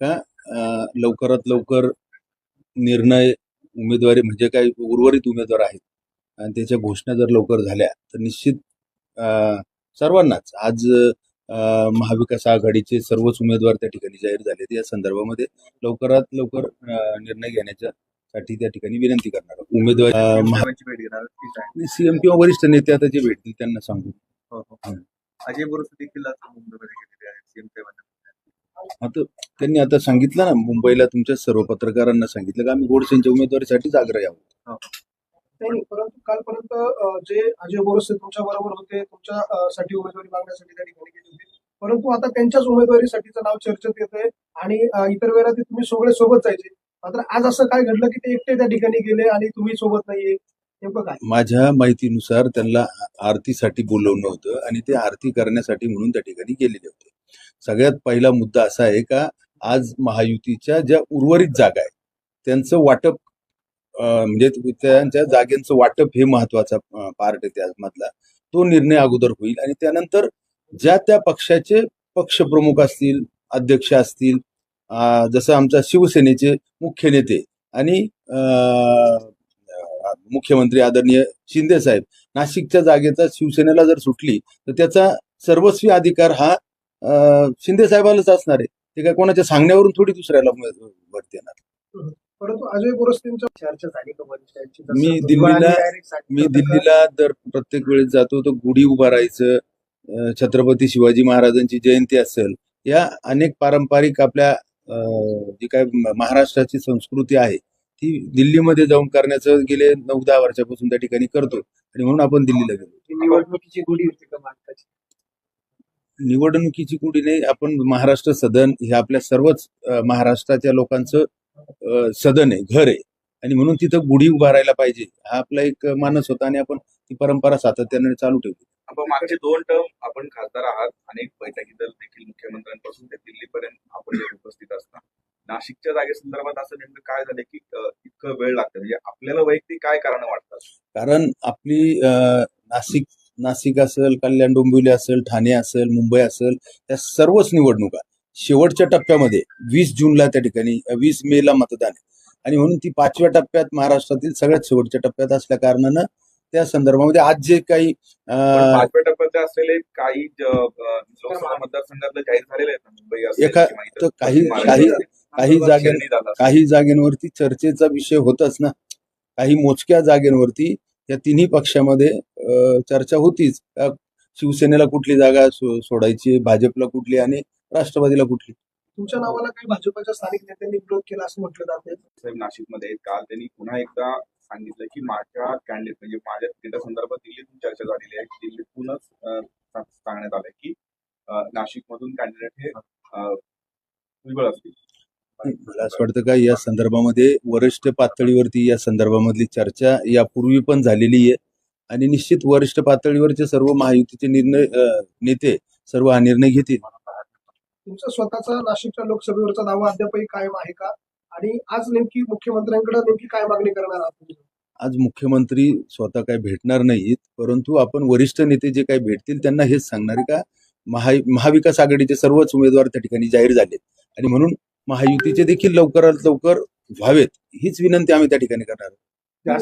का लवकरात लवकर निर्णय उमेदवारी म्हणजे काही उर्वरित उमेदवार आहेत आणि त्याच्या घोषणा जर लवकर झाल्या तर निश्चित सर्वांनाच आज महाविकास आघाडीचे सर्वच उमेदवार त्या ठिकाणी जाहीर झाले या संदर्भामध्ये लवकरात लवकर निर्णय घेण्याच्या साठी त्या ठिकाणी विनंती करणार. उमेदवार काय सीएम किंवा वरिष्ठ नेते आता जे भेटतील त्यांना सांगू. हो, हो. अजय बोरस देखील आता त्यांनी आता सांगितलं ना मुंबईला तुमच्या सर्व पत्रकारांना सांगितलं का आम्ही गोडसेंच्या उमेदवारीसाठीच आग्रही आहोत. नाही परंतु कालपर्यंत अ, जे अजय बोरसे तुमच्या बरोबर होते तुमच्या अ, साठी उमेदवारी मागण्यासाठी त्या ठिकाणी गेले होते. परंतु आता त्यांच्याच उमेदवारीसाठीचं नाव चर्चेत येत आहे आणि अ, इतर वेळेला ते तुम्ही सगळे सोबत जायचे. मात्र आज असं काय घडलं की ते एकटे त्या ठिकाणी गेले आणि तुम्ही सोबत नाहीये? नेमकं काय? माझ्या माहितीनुसार त्यांना आरतीसाठी बोलवणं होतं आणि ते आरती करण्यासाठी म्हणून त्या ठिकाणी गेलेले होते. सगळ्यात पहिला मुद्दा असा आहे का आज महायुतीच्या ज्या उर्वरित जागा आहेत त्यांचं वाटप म्हणजे त्यांच्या जागेचं वाटप हे महत्त्वाचा पार्ट आहे त्यामधला. तो निर्णय अगोदर होईल आणि त्यानंतर ज्या त्या पक्षाचे पक्षप्रमुख असतील अध्यक्ष असतील जसं आमचा शिवसेनेचे मुख्य नेते आणि मुख्यमंत्री आदरणीय शिंदे साहेब नाशिकच्या जागेचा शिवसेनेला जर सुटली तर त्याचा सर्वस्वी अधिकार हा शिंदे साहेबालाच असणार आहे. ते काय कोणाच्या सांगण्यावरून थोडी दुसऱ्याला वरती येणार. परंतु अजय बोरसेंच्या चर्चा झाली का मी दिल्लीला- मी दिल्लीला दर प्रत्येक वेळेस जातो तर गुढी उभारायचं छत्रपती शिवाजी महाराजांची जयंती असेल या अनेक पारंपरिक आपल्या जी काय महाराष्ट्राची संस्कृती आहे ती दिल्लीमध्ये जाऊन करण्याचं गेले नऊ दहा वर्षापासून त्या ठिकाणी करतो. आणि म्हणून आपण दिल्लीला गेलो. निवडणुकीची गुढी होती का निवडणुकीची कुठे नाही आपण महाराष्ट्र सदन हे आपल्या सर्वच महाराष्ट्राच्या लोकांचं सदन आहे घर आहे. आणि म्हणून तिथं गुढी उभारायला पाहिजे हा आपला एक मानस होता आणि आपण ती परंपरा सातत्याने चालू ठेवली. आपण मागचे दोन टर्म आपण खासदार आहात अनेक बैठकी तर देखील मुख्यमंत्र्यांपासून ते दिल्लीपर्यंत आपण उपस्थित असता नाशिकच्या जागेसंदर्भात असं नेमकं काय झालं की इतकं वेळ लागतं म्हणजे आपल्याला वैयक्तिक काय कारण वाटतात? कारण आपली नाशिक नाशिक असेल कल्याण डोंबिवली असेल ठाणे असेल मुंबई असेल या सर्वच निवडणुका शेवटच्या टप्प्यामध्ये वीस जूनला त्या ठिकाणी वीस मे ला मतदान आहे आणि म्हणून ती पाचव्या टप्प्यात महाराष्ट्रातील सगळ्यात शेवटच्या टप्प्यात असल्या कारणानं त्या संदर्भामध्ये आज जे काही पाचव्या टप्प्याचे असलेले काही लोकसभा मतदारसंघातले जाहीर झालेले आहेत एका- काही काही जागे. काही जागेंवरती चर्चेचा विषय होतच ना काही मोजक्या जागेंवरती या तिन्ही पक्षामध्ये चर्चा होतीच. शिवसेनेला कुठली जागा सो- सोडायची भाजपला कुठली आणि राष्ट्रवादीला कुठली? तुमच्या नावाला काही भाजपच्या स्थानिक नेत्यांनी विरोध केला असं म्हटलं जाते साहेब नाशिकमध्ये काल त्यांनी पुन्हा एकदा सांगितलं की माझ्या कॅन्डिडेट म्हणजे माझ्या तिच्या संदर्भात दिल्लीतून चर्चा झालेली आहे. दिल्लीतूनच सांगण्यात आलंय की नाशिक मधून कॅन्डिडेट हे भुजबळ असतील. मला असं वाटतं का या संदर्भामध्ये वरिष्ठ पातळीवरती या संदर्भामधली चर्चा यापूर्वी पण झालेली आहे. आणि निश्चित वरिष्ठ पातळीवरचे सर्व महायुतीचे निर्णय नेते सर्व हा निर्णय घेतील. तुमचा स्वतःचा नाशिकच्या लोकसभेवरचा दावा अद्यापही कायम आहे का? आणि आज नेमकी मुख्यमंत्र्यांकडे नेमकी काय मागणी करणार आहात? आज मुख्यमंत्री स्वतः काही भेटणार नाहीत परंतु आपण वरिष्ठ नेते जे काही भेटतील त्यांना हेच सांगणार आहे का महा महाविकास आघाडीचे सर्वच उमेदवार त्या ठिकाणी जाहीर झालेत. आणि म्हणून महायुतीचे देखील लवकरात लवकर व्हावेत हीच विनंती आम्ही त्या ठिकाणी करणार आहोत.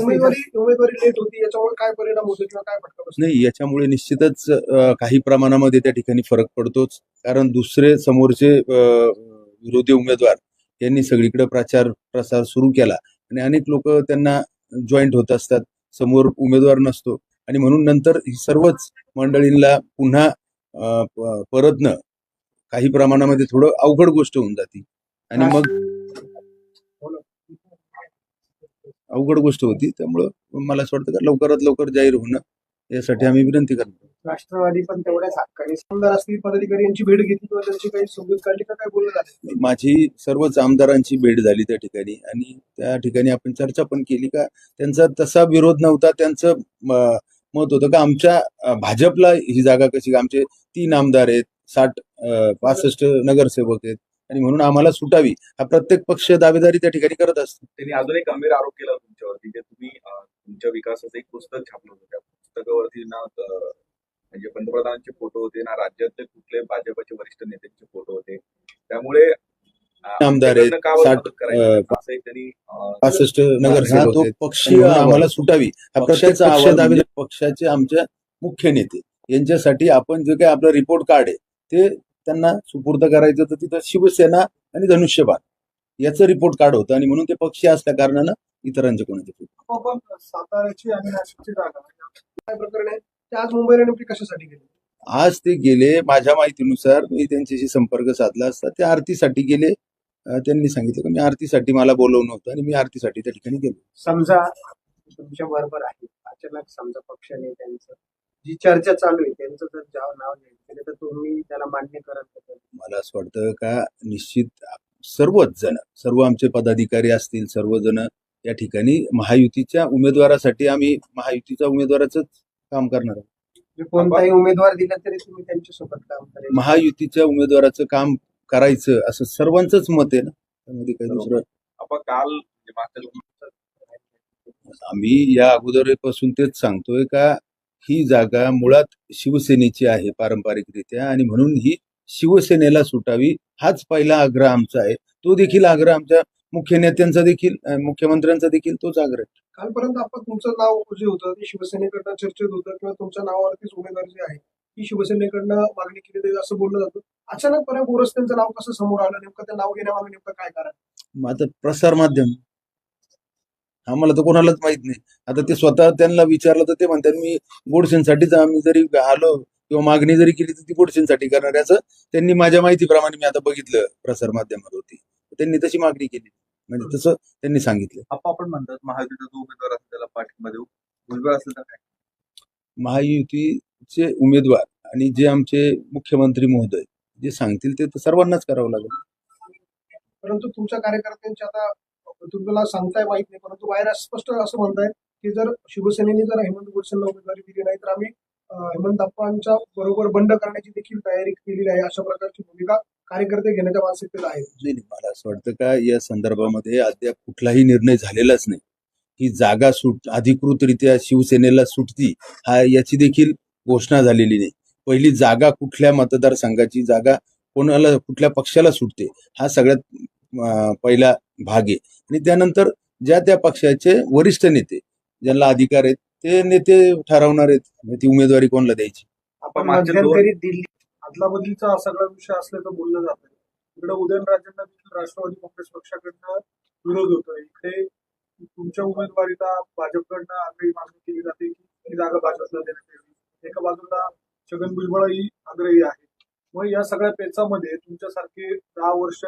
उमेदवारी उमेदवारी लेट होती याच्यामुळे काय परिणाम होतो किंवा काय फटका बसतो? नाही याच्यामुळे निश्चितच काही प्रमाणामध्ये त्या ठिकाणी फरक पडतोच. कारण दुसरे समोरचे विरोधी उमेदवार यांनी सगळीकडे प्रचार प्रसार सुरू केला. आणि अनेक लोक त्यांना जॉईंट होत असतात. समोर उमेदवार नसतो. आणि म्हणून नंतर ही सर्वच मंडळींना पुन्हा परतणं काही प्रमाणामध्ये थोडं अवघड गोष्ट होऊन जाते. आणि मग अवघड गोष्ट होती त्यामुळं मला असं वाटतं का लवकरात लवकर जाहीर होणं यासाठी आम्ही विनंती करतो राष्ट्रवादी पण तेवढ्याच हक्काने आमदार असतील पदाधिकारी यांची भेट घेतली किंवा त्यांची काही समजूत काढली का काय बोललं झालं माझी सर्वच आमदारांची भेट झाली त्या ठिकाणी आणि त्या ठिकाणी आपण चर्चा पण केली का त्यांचा तसा विरोध नव्हता त्यांचं मत होतं का आमच्या भाजपला ही जागा कशी आमचे तीन आमदार आहेत साठ पासष्ट नगरसेवक आहेत आणि म्हणून आम्हाला सुटावी हा प्रत्येक पक्ष दावेदारी त्या ठिकाणी करत असतो. त्यांनी अजून एक गंभीर आरोप केला तुमच्यावरती जे तुम्ही तुमच्या विकासाचं एक पुस्तक छापलं होतं. त्या पुस्तकावरती ना म्हणजे पंतप्रधानांचे फोटो होते ना राज्यातले कुठले भाजपचे वरिष्ठ नेत्यांचे फोटो होते. त्यामुळे आमदार पासष्ट हा, नगरसेवक तो आवाज. आम्हाला सुटावी. हा पक्ष म्हणजे पक्षाचे आमच्या मुख्य नेते. यांच्यासाठी आपण जे काही आपलं रिपोर्ट कार्ड आहे ते त्यांना सुपूर्द करायचं तर तिथं शिवसेना आणि धनुष्यबाण याचं रिपोर्ट कार्ड होतं आणि म्हणून ते पक्षी असल्या कारणानं इतरांचे कोणाचे आज मुंबईला नेमकी कशासाठी गेले आज ते गेले माझ्या माहितीनुसार मी त्यांच्याशी संपर्क साधला असता ते आरतीसाठी गेले. त्यांनी सांगितलं की मी आरतीसाठी मला बोलवणं होतं आणि मी आरतीसाठी त्या ठिकाणी गेलो. समजा तुमच्या बरोबर आहे. अचानक समजा पक्ष नेत्यांचं जी चर्चा चालू आहे त्यांचं जर नाव नाही. केलं तर तुम्ही त्याला मान्य करत होता. मला असं वाटतं का निश्चित सर्वच जण सर्व आमचे पदाधिकारी असतील सर्वजण या ठिकाणी महायुतीच्या उमेदवारासाठी आम्ही महायुतीच्या उमेदवाराच काम करणार आहोत. म्हणजे कोणताही उमेदवार दिला तरी तुम्ही त्यांच्यासोबत काम करेल महायुतीच्या उमेदवाराचं काम करायचं असं सर्वांचंच मत आहे ना? त्यामध्ये काही दुसरं आपण काल आम्ही या अगोदरपासून तेच सांगतोय का ही जागा मुळात शिवसेनेची आहे पारंपरिकरित्या आणि म्हणून ही शिवसेनेला सुटावी हाच पहिला आग्रह आमचा आहे. तो देखील आग्रह आमच्या मुख्य नेत्यांचा देखील मुख्यमंत्र्यांचा देखील तोच आग्रह. कालपर्यंत आपण तुमचं नाव जे होतं ते शिवसेनेकडनं चर्चेत होतं किंवा तुमच्या नावावरतीच उमेदवार जे आहे ती शिवसेनेकडनं मागणी केली जाईल असं बोललं जातं. अचानकपणे बोरस्त्यांचं नाव कसं समोर आलं? नेमकं ते नाव घेण्यामागे नेमकं काय कारण? मग आता प्रसार माध्यम. आम्हाला तर कोणालाच माहीत नाही. आता ते स्वतः त्यांना विचारलं तर ते म्हणतात मी गोडसेंसाठीच आम्ही जरी आलो किंवा मागणी जरी केली तर ती गोडसेंसाठी करणार याचं त्यांनी माझ्या माहितीप्रमाणे मी आता बघितलं प्रसार माध्यमात होती त्यांनी तशी मागणी केली. म्हणजे तसं त्यांनी सांगितलं. आपण आपण म्हणतात महायुतीचा जो उमेदवार असेल त्याला पाठिंबा देऊ. भुजबळ असेल तर काय? महायुतीचे उमेदवार आणि जे आमचे मुख्यमंत्री महोदय जे सांगतील ते तर सर्वांनाच करावं लागेल. परंतु तुमच्या कार्यकर्त्यांची आता तुम्हाला सांगताय माहीत नाही. परंतु बाहेर स्पष्ट असं म्हणताय की जर शिवसेनेने जर हेमंत गोडसेंना उमेदवारी दिली नाही तर आम्ही हेमंत अप्पांच्या बरोबर बंड करण्याची देखील तयारी केलेली आहे. अशा प्रकारची भूमिका कार्यकर्ते घेण्याच्या मानसिकतेत आहे. नाही मला असं वाटतं का या संदर्भामध्ये अद्याप कुठलाही निर्णय झालेलाच नाही. ही जागा सुट अधिकृतरित्या शिवसेनेला सुटती हा याची देखील घोषणा झालेली नाही. पहिली जागा कुठल्या मतदारसंघाची जागा कोणाला कुठल्या पक्षाला सुटते हा सगळ्यात पहिला भाग. आणि त्यानंतर ज्या त्या पक्षाचे वरिष्ठ नेते ज्यांना अधिकार आहेत ते नेते ठरवणार आहेत. म्हणजे ती उमेदवारी कोणाला द्यायची? आपण मध्यंतरी दिल्ली अदलाबदलीचा सगळा विषय असल्याचं बोललं जात. आहे इकडे उदयनराजेंना देखील राष्ट्रवादी काँग्रेस पक्षाकडनं विरोध होतोय. इकडे तुमच्या उमेदवारीला भाजपकडनं आग्रही मागणी केली जाते की ही जागा भाजपला देण्यात यावी. एका बाजूला छगन भुजबळ ही आग्रही आहे. मग या सगळ्या पेचामध्ये तुमच्यासारखे दहा वर्ष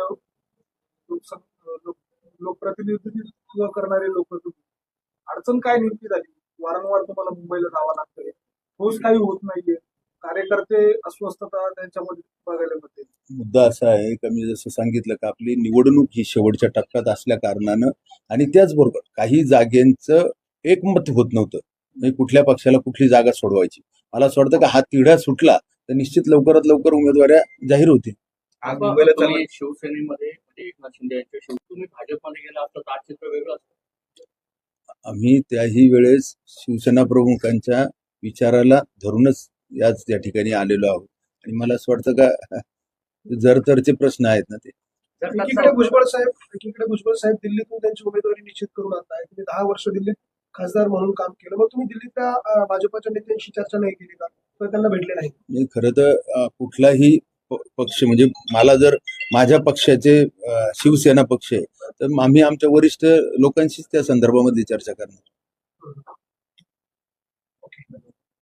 लोकप्रतिनिधित्व करणारे लोक तुम्ही. अडचण काय नेमकी झाली? वारंवार तुम्हाला मुंबईला जावं लागतंय. ठोस काही होत नाहीये. कार्यकर्ते अस्वस्थता त्यांच्यामध्ये बघायला मिळते. मुद्दा असा आहे का मी जसं सांगितलं का आपली निवडणूक ही शेवटच्या टप्प्यात असल्या कारणानं आणि त्याचबरोबर काही जागेंचं एकमत होत नव्हतं. म्हणजे कुठल्या पक्षाला कुठली जागा सोडवायची. मला असं वाटतं का हा तिढा सुटला तर निश्चित लवकरात लवकर उमेदवाऱ्या जाहीर होतील. शिवसेनेमध्ये एकनाथ शिंदे यांच्या शिव तुम्ही भाजपमध्ये गेला असता तर आज चित्र वेगळं असतं. आम्ही त्याही वेळेस शिवसेना प्रमुखांच्या विचाराला धरूनच याच या ठिकाणी आलेलो आहोत. आणि मला असं वाटतं का जर तरचे प्रश्न आहेत ना ते. एकीकडे भुजबळ साहेब एकीकडे भुजबळ साहेब दिल्लीतून त्यांची उमेदवारी निश्चित करून आणताय. तुम्ही दहा वर्ष दिल्लीत खासदार म्हणून काम केलं. मग तुम्ही दिल्लीतल्या भाजपच्या नेत्यांशी चर्चा नाही केली का? किंवा त्यांना भेटले नाही? मी खरं तर कुठलाही पक्ष म्हणजे मला जर माझ्या पक्षाचे शिवसेना पक्ष आहे तर आम्ही आमच्या वरिष्ठ लोकांशीच त्या संदर्भामध्ये चर्चा करणार.